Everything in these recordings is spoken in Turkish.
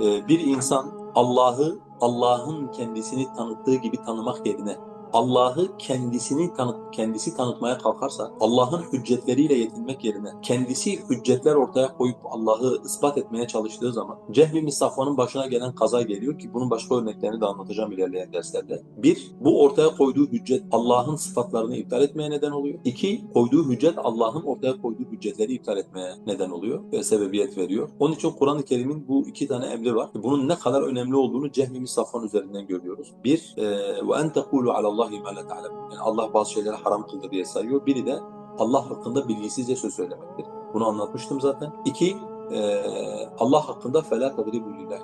e, bir insan Allah'ı Allah'ın kendisini tanıttığı gibi tanımak yerine Allah'ı kendisini tanıt kendisi tanıtmaya kalkarsa Allah'ın hüccetleriyle yetinmek yerine kendisi hüccetler ortaya koyup Allah'ı ispat etmeye çalıştığı zaman Cehmi Safvan'ın başına gelen kaza geliyor ki bunun başka örneklerini de anlatacağım ilerleyen derslerde. Bir, bu ortaya koyduğu hüccet Allah'ın sıfatlarını iptal etmeye neden oluyor. İki, koyduğu hüccet Allah'ın ortaya koyduğu hüccetleri iptal etmeye neden oluyor ve sebebiyet veriyor. Onun için Kur'an-ı Kerim'in bu iki tane emri var. Bunun ne kadar önemli olduğunu Cehmi Safvan üzerinden görüyoruz. Bir, ve en tekulu alallahi ma la ta'lemun. Yani Allah bazı şeyleri haram kıldı diye sayıyor. Biri de Allah hakkında bilgisizce söz söylemektir. Bunu anlatmıştım zaten. İki, e, Allah hakkında فَلَا تَضْرِبُوا لِلّٰهِ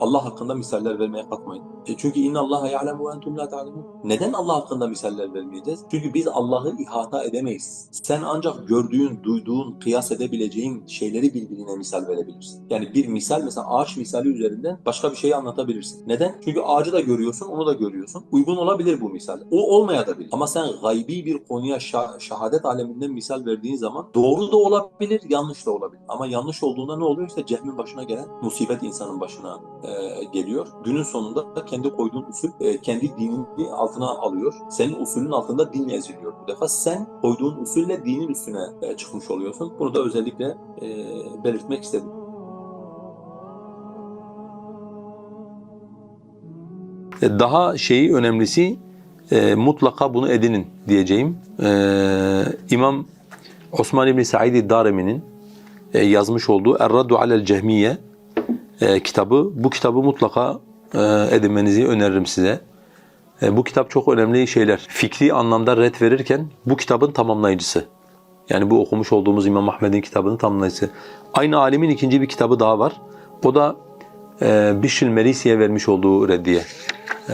Allah hakkında misaller vermeye kalkmayın. E çünkü inna Allah ya'lemu ve entum la ta'lemun. Neden Allah hakkında misaller vermeyeceğiz? Çünkü biz Allah'ı ihata edemeyiz. Sen ancak gördüğün, duyduğun, kıyas edebileceğin şeyleri birbirine misal verebilirsin. Yani bir misal mesela ağaç misali üzerinden başka bir şeyi anlatabilirsin. Neden? Çünkü ağacı da görüyorsun, onu da görüyorsun. Uygun olabilir bu misal. O olmayabilir. Ama sen gaybi bir konuya şah- şahadet aleminden misal verdiğin zaman doğru da olabilir, yanlış da olabilir. Ama yanlış olduğunda ne oluyor? İşte cehmin başına gelen musibet insanın başına e, geliyor. Günün sonunda da kendi koyduğun usul e, kendi dinini altına alıyor. Senin usulün altında din eziliyor. Bu defa sen koyduğun usulle dinin üstüne e, çıkmış oluyorsun. Bunu da özellikle e, belirtmek istedim. E, Daha şeyi önemlisi e, mutlaka bunu edinin diyeceğim. E, İmam Osman İbni Said Darimi'nin yazmış olduğu Er-Raddu alel Cehmiye e, kitabı. Bu kitabı mutlaka e, edinmenizi öneririm size. E, bu kitap çok önemli şeyler. Fikri anlamda ret verirken bu kitabın tamamlayıcısı. Yani bu okumuş olduğumuz İmam Ahmed'in kitabının tamamlayıcısı. Aynı alimin ikinci bir kitabı daha var. O da e, Bişril Merisi'ye vermiş olduğu reddiye e,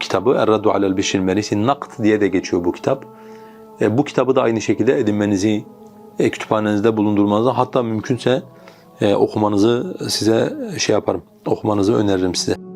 kitabı. Er-Raddu alel Bişril Merisi. Nakt diye de geçiyor bu kitap. E, bu kitabı da aynı şekilde edinmenizi, e, kütüphanenizde bulundurmanızı hatta mümkünse e, okumanızı size şey yaparım, okumanızı öneririm size.